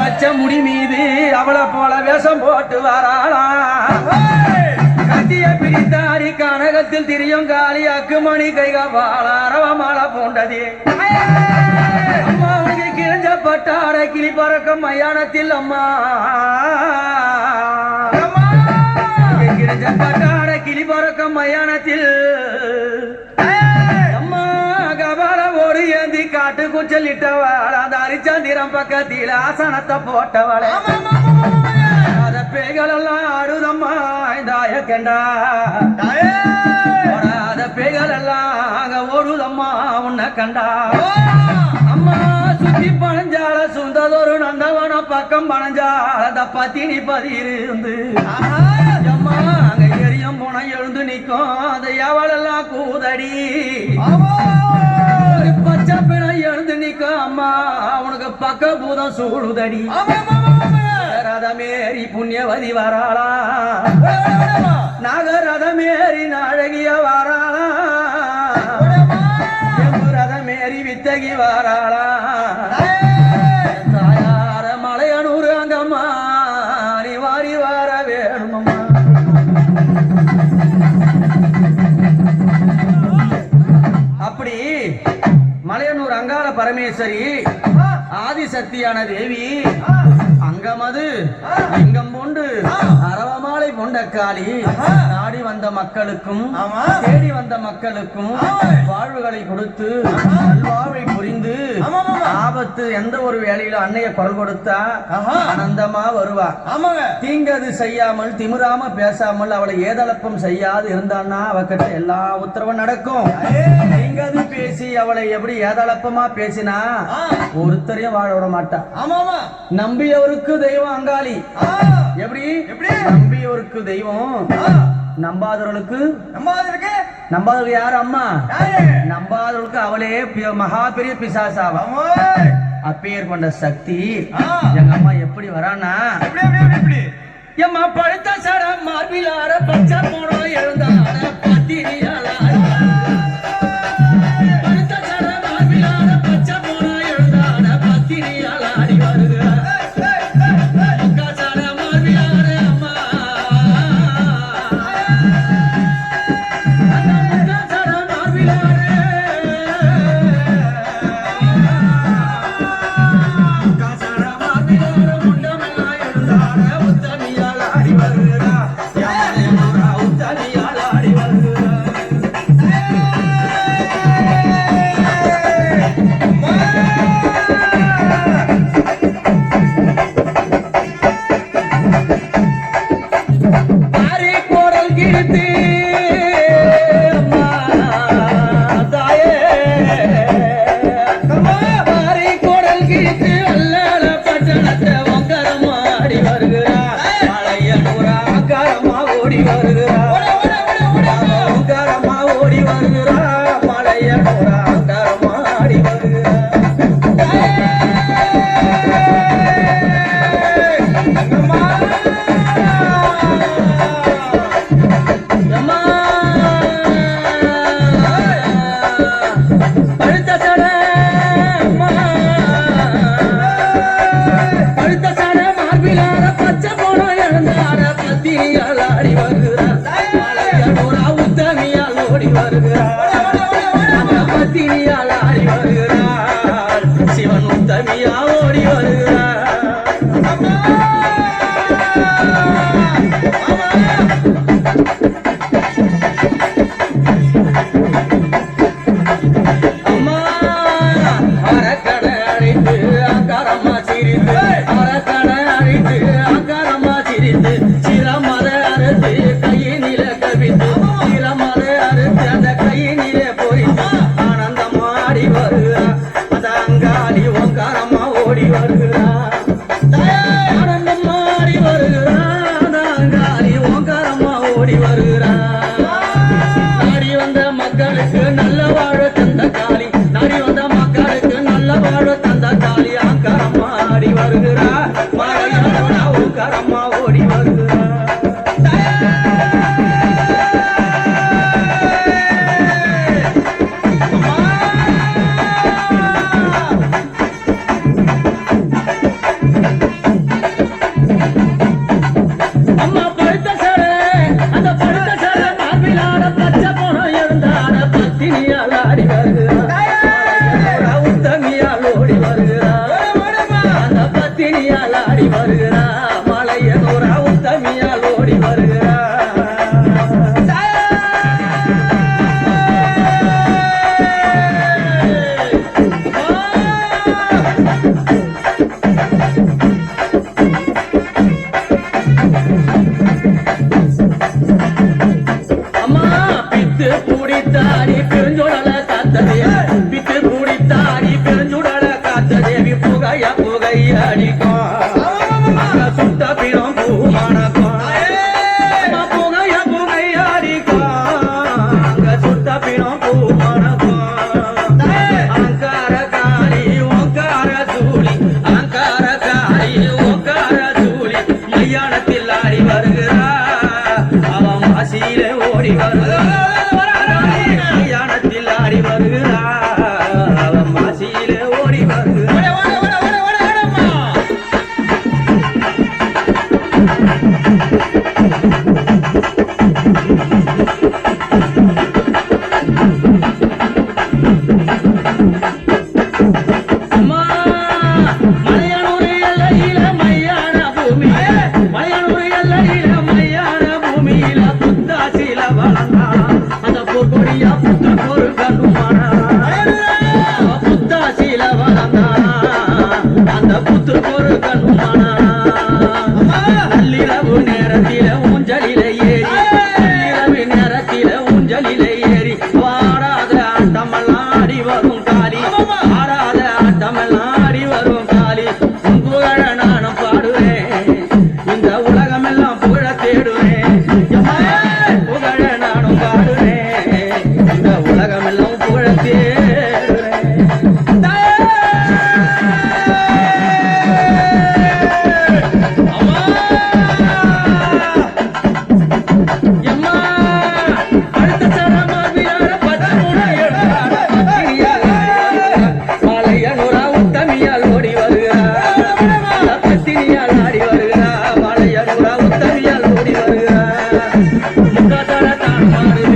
வச்ச முடி மீது அவளை போல வேஷம் போட்டு வராளா? கத்திய பிடித்தாடி கனகத்தில் திரியும் காளி அக்குமணி கைக வாழாரவமால மாலை பூண்டதே அம்மாவுக்கு கிழிஞ்ச பட்டாட கிளி பறக்கும் மயானத்தில் அம்மா. உனக்கு கிழிஞ்ச பட்டாட கிளி பறக்கும் மயானத்தில். ஏந்தி காட்டு குச்சலிட்டவாள் அந்த அரிச்சந்திரம் பக்கத்தில் ஆசனத்தை போட்டவளே. அத பேய்கள் எல்லாம் ஆடுதம்மா தாய கண்டா ஓடாத பேய்கள் எல்லாம் அங்க ஓடுதம்மா உன்னை கண்டா. அம்மா சுத்தி பணஞ்சால சுந்ததொரு நந்தவன பக்கம் பணஞ்சால அந்த பத்தினி பதியிருந்து அம்மா அங்க எரியும் புனை எழுந்து நிக்கும் அந்த எவளெல்லாம் கூதடி. ஒரு அம்மா உனக்கு பக்க பூதம் சூடுதடி ரதமேறி புண்ணியவதி வராளா. நாகரதமேறி நாழகிய வராளா. ரதமேறி வித்தகி வராளா. பரமேஸ்வரி ஆதிசக்தியான தேவி அங்கமது லிங்கம் பூண்டு கொண்டக்காளி. நாடி வந்த மக்களுக்கும் ஆமா. தேடி வந்த மக்களுக்கும் வாழ்வுகளை கொடுத்து நல்வாழ்வை புரிந்து. ஆபத்து எந்த ஒரு வேலையில அன்னைய குரல் கொடுத்தா. ஆனந்தமா வருவா. தீங்கது செய்யாமல் திமிராம பேசாமல் அவளை ஏதளப்பம் செய்யாது இருந்தான்னா அவகிட்ட எல்லா உத்தரவும் நடக்கும். தீங்கது பேசி அவளை எப்படி ஏதளப்பமா பேசினா. ஒருத்தரையும் வாழ விட மாட்டா. ஆமாமா. நம்பியவருக்கு தெய்வம் அங்காளி. ஆ, எப்படி? எப்படி? நம்பியவருக்கு தெய்வம். நம்பாதவர்களுக்கு? நம்ம இருக்கு நம்பாதவர்கள் யாரு? அம்மா. நம்பாதவர்களுக்கு அவளே மகா பெரிய பிசாசாவா. அப்பேர் கொண்ட சக்தி. எங்க அம்மா எப்படி வரானா எம்மா பழுத்த சட மார்பிலார பச்சை போனோம் சட மார்பிலார பச்சை போனோம் எழுந்தான பத்திரியால ஆடி வருகிறார் எழுந்தார தாடி பெருஞ்சோடல காத்ததேவி விட்டு கூடி தாடி பெருஞ்சோடல காத்ததேவி புகைய புகைய அடிக்கும் சுத்த பிறம் பூமானக்கும் புகைய புகைய அடிக்கும் அங்க சுத்த பிறம் பூமானக்கும் அங்கார காளி ஒங்கார சூழி அங்கார காளி ஒங்கார சூழி ஓடி வருகிறா. balas. Yeah.